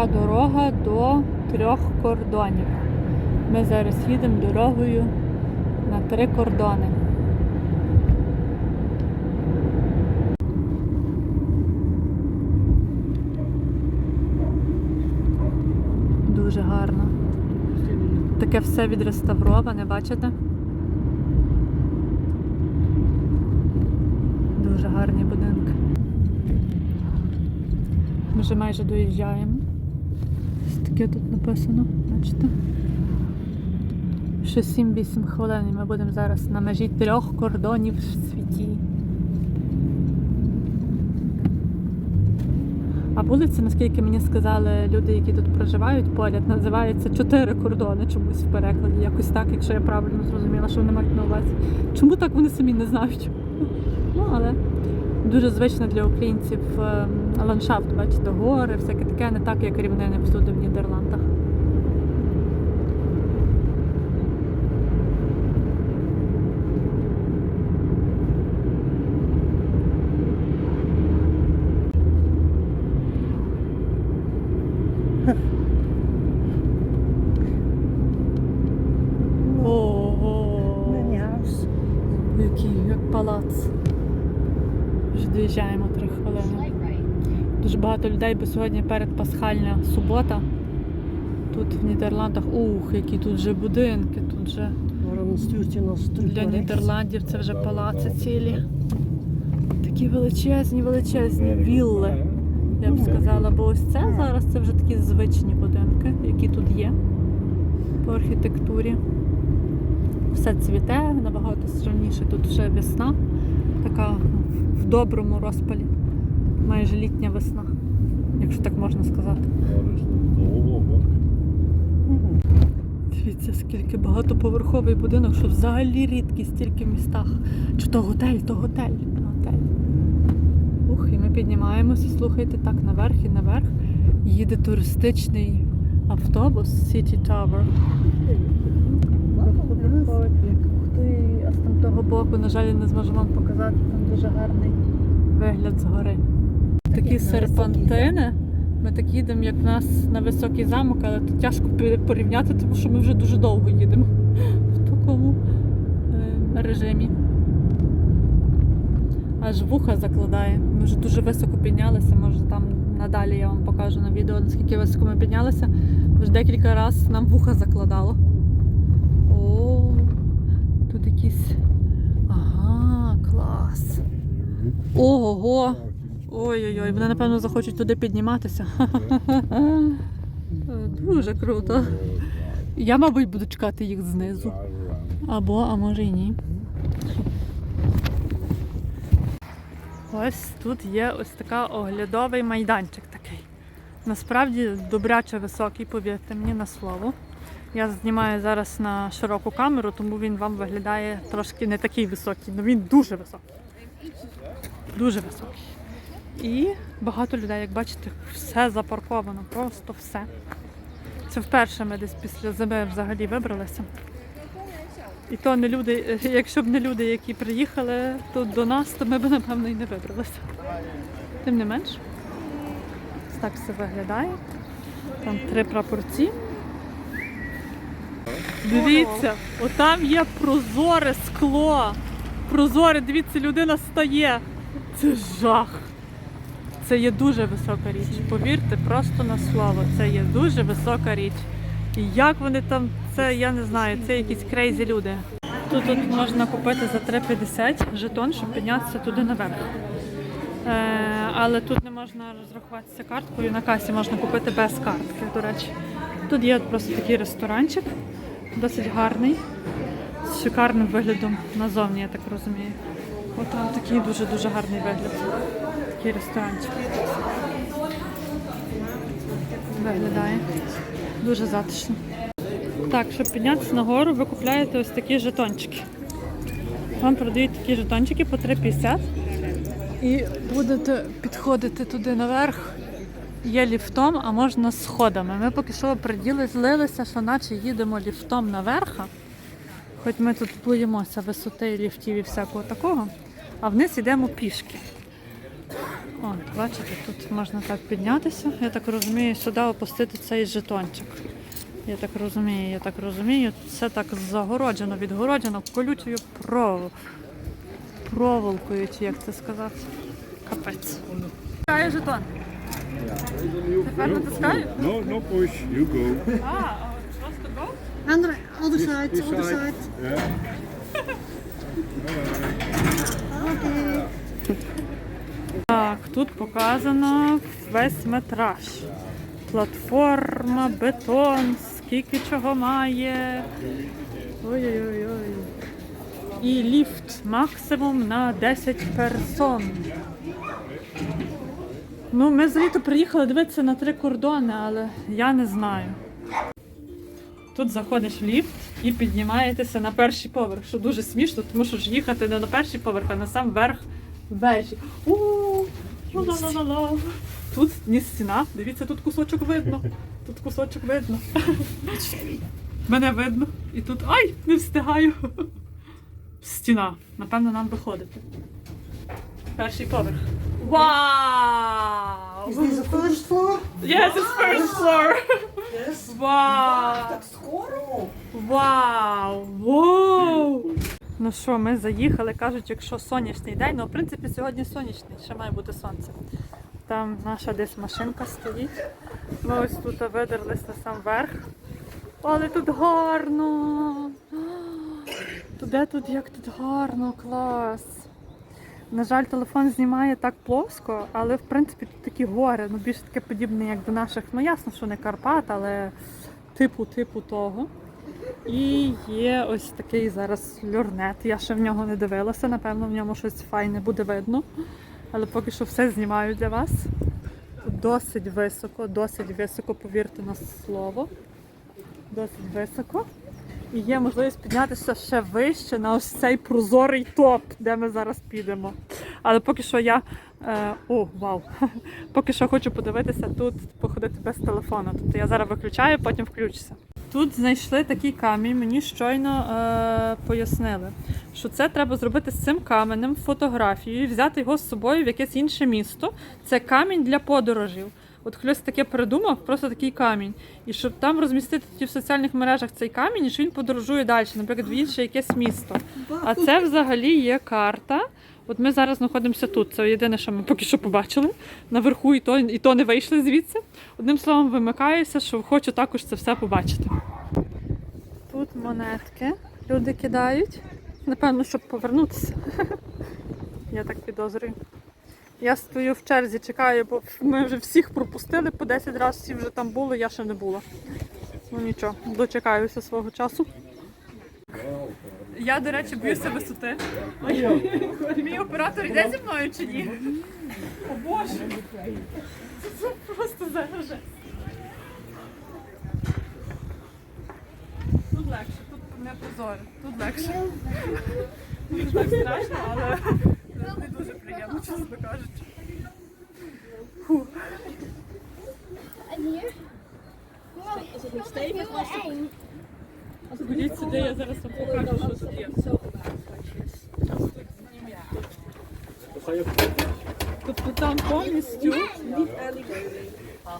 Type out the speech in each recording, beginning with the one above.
така дорога до трьох кордонів. Ми зараз їдемо дорогою на три кордони. Дуже гарно. Таке все відреставроване, бачите? Дуже гарні будинки. Ми вже майже доїжджаємо. Таке тут написано, бачите? Ще 7-8 хвилин і ми будемо зараз на межі трьох кордонів в світі. А вулиця, наскільки мені сказали люди, які тут проживають поряд, називається чотири кордони чомусь в перекладі. Якось так, якщо я правильно зрозуміла, що вони мають на увазі. Чому так вони самі не знають? Ну, але дуже звично для українців ем, ландшафт, бачите, гори, всяке таке, не так, як рівнини всюди в Нідерландах. Ого! Який, як палац. Доїжджаємо три хвилини. Дуже багато людей, бо сьогодні передпасхальна субота. Тут в Нідерландах, ух, які тут вже будинки, тут вже для? Нідерландів це вже палаци цілі. Такі величезні, величезні вілли, я б сказала. Бо ось це зараз це вже такі звичні будинки, які тут є по архітектурі. Все цвіте, набагато сильніше. Тут вже весна, така в доброму розпалі. Майже літня весна, якщо так можна сказати. Дивіться, скільки багатоповерховий будинок, що взагалі рідкість тільки в містах. Чи то готель, то готель. готель. Ух, і ми піднімаємося, слухайте, так, наверх і наверх. Їде туристичний автобус City Tower. Боку, на жаль, не зможу вам показати, там дуже гарний вигляд згори. Такі серпантини. Ми так їдемо, як в нас на високий замок, але тут тяжко порівняти, тому що ми вже дуже довго їдемо в такому е, режимі. Аж вуха закладає. Ми вже дуже високо піднялися. Може там надалі я вам покажу на відео, наскільки високо ми піднялися. Вже декілька разів нам вуха закладало. О, тут якісь. Ага, клас. Ого! Ой-ой-ой, вони напевно захочуть туди підніматися. Дуже круто. Я, мабуть, буду чекати їх знизу. Або, а може і ні. Ось тут є ось така оглядовий майданчик такий. Насправді добряче високий, повірте мені на слово. Я знімаю зараз на широку камеру, тому він вам виглядає трошки не такий високий, але він дуже високий. Дуже високий. І багато людей, як бачите, все запарковано, просто все. Це вперше ми десь після зими взагалі вибралися. І то не люди, якщо б не люди, які приїхали тут до нас, то ми б напевно і не вибралися. Тим не менш, так все виглядає. Там три прапорці. Дивіться, отам є прозоре скло. Прозоре, дивіться, людина стає. Це жах. Це є дуже висока річ. Повірте, просто на слово. Це є дуже висока річ. І як вони там, це я не знаю, це якісь крейзі люди. Тут, тут можна купити за 3,50 жетон, щоб піднятися туди наверх. Е, але тут не можна розрахуватися карткою. На касі можна купити без картки, до речі. Тут є просто такий ресторанчик, досить гарний, з шикарним виглядом назовні, я так розумію. От там такий дуже-дуже гарний вигляд. Такий ресторанчик. Виглядає. Дуже затишно. Так, щоб піднятися нагору, ви купляєте ось такі жетончики. Вам продають такі жетончики по 3,50. І будете підходити туди наверх. Є ліфтом, а можна сходами. Ми поки що приділилися, що наче їдемо ліфтом наверх. Хоч ми тут боїмося висоти ліфтів і всякого такого, а вниз йдемо пішки. О, бачите, тут можна так піднятися. Я так розумію, сюди опустити цей жетончик. Я так розумію, я так розумію. Все так загороджено, відгороджено колючою провол... проволокою, чи як це сказати. Капець. Чекає жетон. Тепер натискаю? No, no push. You go. А, просто go? Andere, other side, This other side. side. Yeah. Okay. Так, тут показано весь метраж. Платформа, бетон, скільки чого має. Ой-ой-ой. І ліфт максимум на 10 персон. Ну, ми взагалі-то приїхали дивитися на три кордони, але я не знаю. Тут заходиш в ліфт і піднімаєтеся на перший поверх, що дуже смішно, тому що ж їхати не на перший поверх, а на сам верх вежі. Тут не стіна. Дивіться, тут кусочок видно. Тут кусочок видно. Мене видно. І тут. Ай! Не встигаю. Стіна. Напевно, нам виходити. Перший поверх. Вау! Is this the first floor? Yes, it's first floor. Вау! Вау! Вау! Ну що, ми заїхали, кажуть, якщо сонячний день, ну в принципі сьогодні сонячний, ще має бути сонце. Там наша десь машинка стоїть. Ми ось тут видерлись на сам верх. Але тут гарно! Туди тут як тут гарно, клас! На жаль, телефон знімає так плоско, але в принципі тут такі гори, ну більш таке подібне, як до наших. Ну ясно, що не Карпат, але типу типу того. І є ось такий зараз люрнет. Я ще в нього не дивилася, напевно, в ньому щось файне буде видно. Але поки що все знімаю для вас. Досить високо, досить високо, повірте на слово. Досить високо. І є можливість піднятися ще вище на ось цей прозорий топ, де ми зараз підемо. Але поки що я. Е, о, вау! Поки що хочу подивитися тут, походити без телефону. Тобто я зараз виключаю, потім включуся. Тут знайшли такий камінь, мені щойно е, пояснили, що це треба зробити з цим каменем фотографію і взяти його з собою в якесь інше місто. Це камінь для подорожів. От хтось таке придумав, просто такий камінь. І щоб там розмістити в соціальних мережах цей камінь, і що він подорожує далі, наприклад, в інше якесь місто. А це взагалі є карта. От ми зараз знаходимося тут. Це єдине, що ми поки що побачили. Наверху і то, і то не вийшли звідси. Одним словом, вимикаюся, що хочу також це все побачити. Тут монетки люди кидають. Напевно, щоб повернутися. Я так підозрюю. Я стою в черзі, чекаю, бо ми вже всіх пропустили по 10 разів, всі вже там були, я ще не була. Ну нічого, дочекаюся свого часу. Я, до речі, боюся висоти. Мій оператор йде зі мною чи ні? О Боже! Це просто зараз. Тут легше, тут не прозоре, тут легше. Не так страшно, але не дуже приємно, чесно кажучи. Ходіть сюди, я зараз вам покажу, що тут є. Тобто там повністю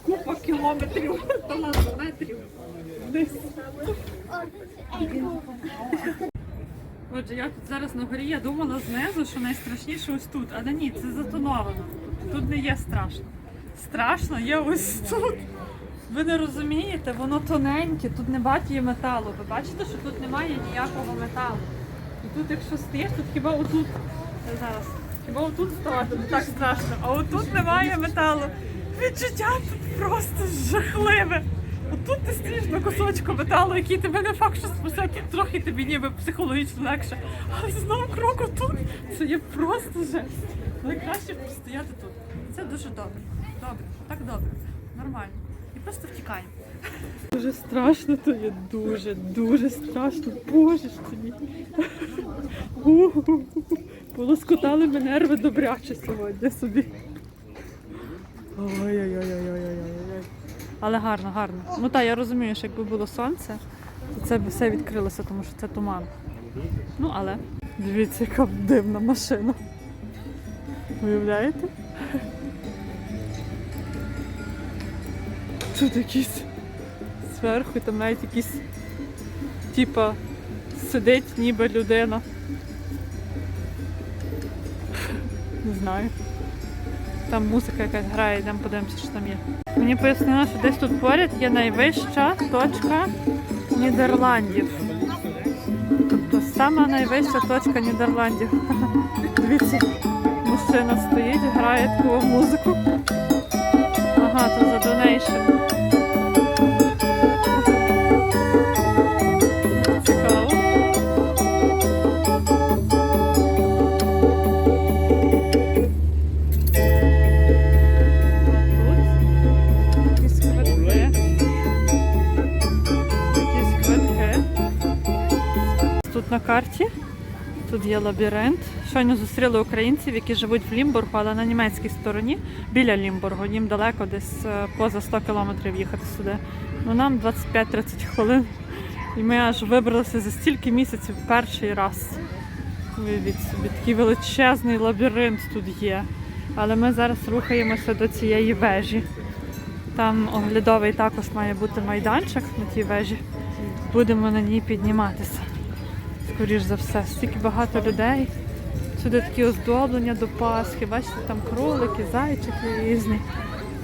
купа кілометрів, та метрів вниз. Отже, я тут зараз на горі, я думала знизу, що найстрашніше ось тут, але ні, це затоновано. Тут не є страшно. Страшно є ось тут. Ви не розумієте, воно тоненьке, тут не бачить металу. Ви бачите, що тут немає ніякого металу. І тут, якщо стоїш, тут хіба отут зараз, хіба отут ставати, так страшно, а отут немає металу. Відчуття тут просто жахливе. Отут ти стоїш на кусочку металу, який тебе не факт, що спасеки, трохи тобі ніби психологічно легше. Але знову кроку тут це є просто жесть. Найкраще постояти тут. Це дуже добре. Добре, так добре, нормально. І просто втікаємо. Дуже страшно, то є дуже, дуже страшно. Боже ж ти. Полоскотали мене нерви добряче сьогодні собі. Ой-ой-ой-ой-ой-ой-ой. Але гарно, гарно. Ну так, я розумію, що якби було сонце, то це б все відкрилося, тому що це туман. Ну, але дивіться, яка дивна машина. Уявляєте? Тут якісь зверху, там навіть якісь, типа, сидить ніби людина. Не знаю. Там музика якась грає, йдемо подивимося, що там є. Мені пояснили, що десь тут поряд є найвища точка Нідерландів. Тобто сама найвища точка Нідерландів. Дивіться, мужчина стоїть, грає таку музику. Ага, то є лабіринт. Щойно зустріли українців, які живуть в Лімбургу, але на німецькій стороні, біля Лімбургу. Їм далеко, десь е, поза 100 кілометрів їхати сюди. Ну нам 25-30 хвилин. І ми аж вибралися за стільки місяців перший раз. Уявіть собі, такий величезний лабіринт тут є. Але ми зараз рухаємося до цієї вежі. Там оглядовий також має бути майданчик на тій вежі. Будемо на ній підніматися. Скоріш за все, стільки багато людей. Сюди такі оздоблення до Пасхи. Бачите, там кролики, зайчики різні,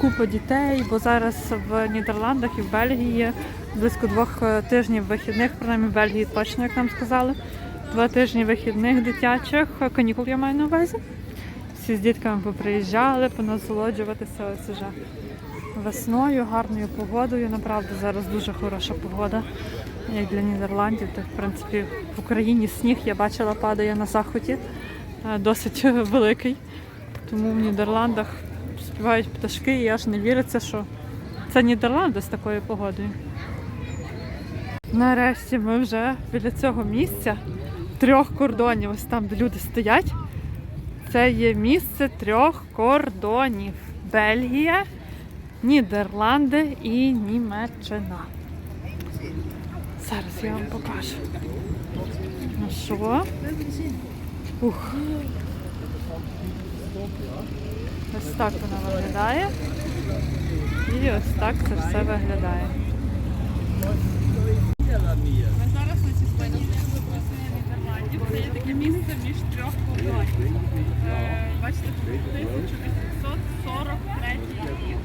купа дітей, бо зараз в Нідерландах і в Бельгії близько двох е, тижнів вихідних, принаймні в Бельгії точно, як нам сказали. Два тижні вихідних дитячих, е, канікул я маю на увазі. Всі з дітками поприїжджали, понасолоджуватися ось уже весною, гарною погодою. Направду зараз дуже хороша погода, як для Нідерландів. Так, в принципі, в Україні сніг я бачила, падає на заході, е, досить великий. Тому в Нідерландах співають пташки, і аж не віриться, що це Нідерланди з такою погодою. Нарешті ми вже біля цього місця трьох кордонів. Ось там, де люди стоять. Це є місце трьох кордонів: Бельгія, Нідерланди і Німеччина. Зараз я вам покажу. Ну що? Ух. Ось так вона виглядає. І ось так це все виглядає. Зараз на цій стороні Нідерландів. Це є таке місце між трьох кордонів. Е, Бачите, 1843 рік.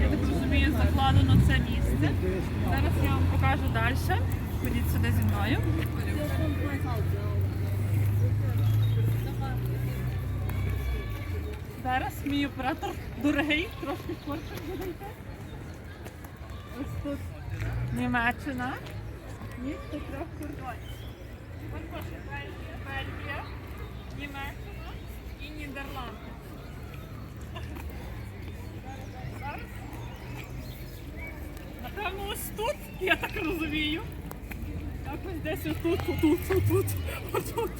Я так розумію, закладено це місце. Зараз я вам покажу далі. Ходіть сюди зі мною. Зараз мій оператор дорогий, трошки хоче буде. Ось тут Німеччина. Місто трьох кордонів. Пише Бельгія, Бельгія, Німеччина і Нідерланди. Напевно, ось тут, я так розумію. Якось десь отут, отут, отут, отут.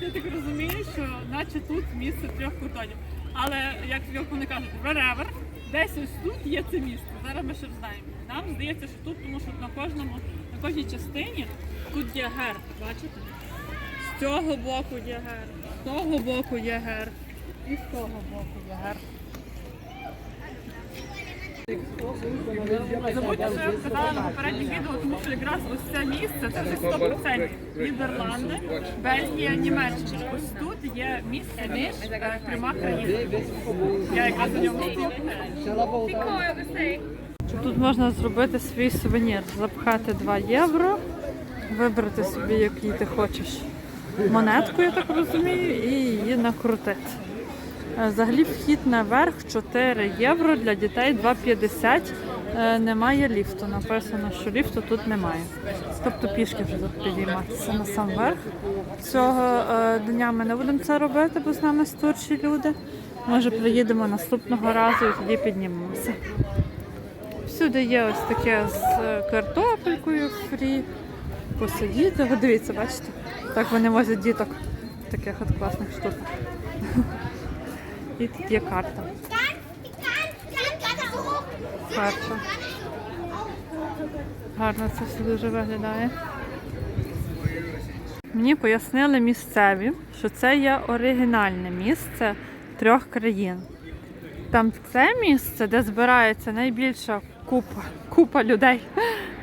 Я так розумію, що наче тут місце трьох кордонів. Але як вони кажуть, wherever, десь ось тут є це місце. Зараз ми ще знаємо. Нам здається, що тут, тому що на кожному, на кожній частині тут є герб. Бачите? З цього боку є герб, з того боку є герб і з того боку є герб. Забудьте, що я сказала на попередніх відео, тому що якраз ось це місце це вже 100% Нідерланди, Бельгія, Німеччина. Ось тут є місце між е, трьома країнами. Я якраз у ньому Тут можна зробити свій сувенір, запхати 2 євро, вибрати собі, який ти хочеш монетку, я так розумію, і її накрутити. Е, Взагалі вхід наверх 4 євро для дітей 2,50. Е, Немає ліфту. Написано, що ліфту тут немає. Тобто пішки вже тут підійматися на сам верх. Цього е, дня ми не будемо це робити, бо з нами стурчі люди. Може приїдемо наступного разу і тоді піднімемося. Всюди є ось таке з картопелькою фрі. Посидіти. Дивіться, бачите? Так вони возять діток таких от класних штуках. І тут є карта. Перша. Гарно це все дуже виглядає. Мені пояснили місцеві, що це є оригінальне місце трьох країн. Там це місце, де збирається найбільша купа, купа людей,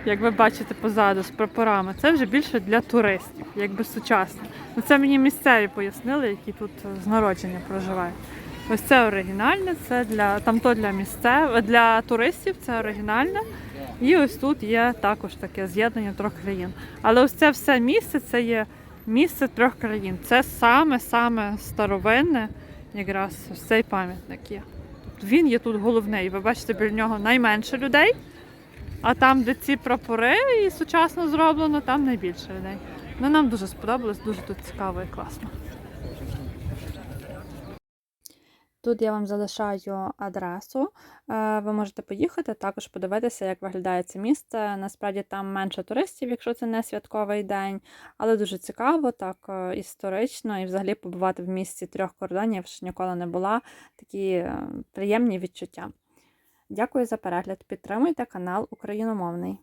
як ви бачите позаду з прапорами. Це вже більше для туристів, якби сучасно. Ну, це мені місцеві пояснили, які тут з народження проживають. Ось це оригінальне, це для там то для місцев, для туристів, це оригінальне. І ось тут є також таке з'єднання трьох країн. Але ось це все місце це є місце трьох країн. Це саме-саме старовинне, якраз ось цей пам'ятник є. Тобто він є тут головний. Ви бачите, біля нього найменше людей, а там, де ці прапори і сучасно зроблено, там найбільше людей. Ну, нам дуже сподобалось, дуже тут цікаво і класно. Тут я вам залишаю адресу. Е, Ви можете поїхати, також подивитися, як виглядає це місце. Насправді там менше туристів, якщо це не святковий день, але дуже цікаво, так е, історично і взагалі побувати в місті трьох кордонів ще ніколи не була. Такі е, приємні відчуття. Дякую за перегляд. Підтримуйте канал Україномовний.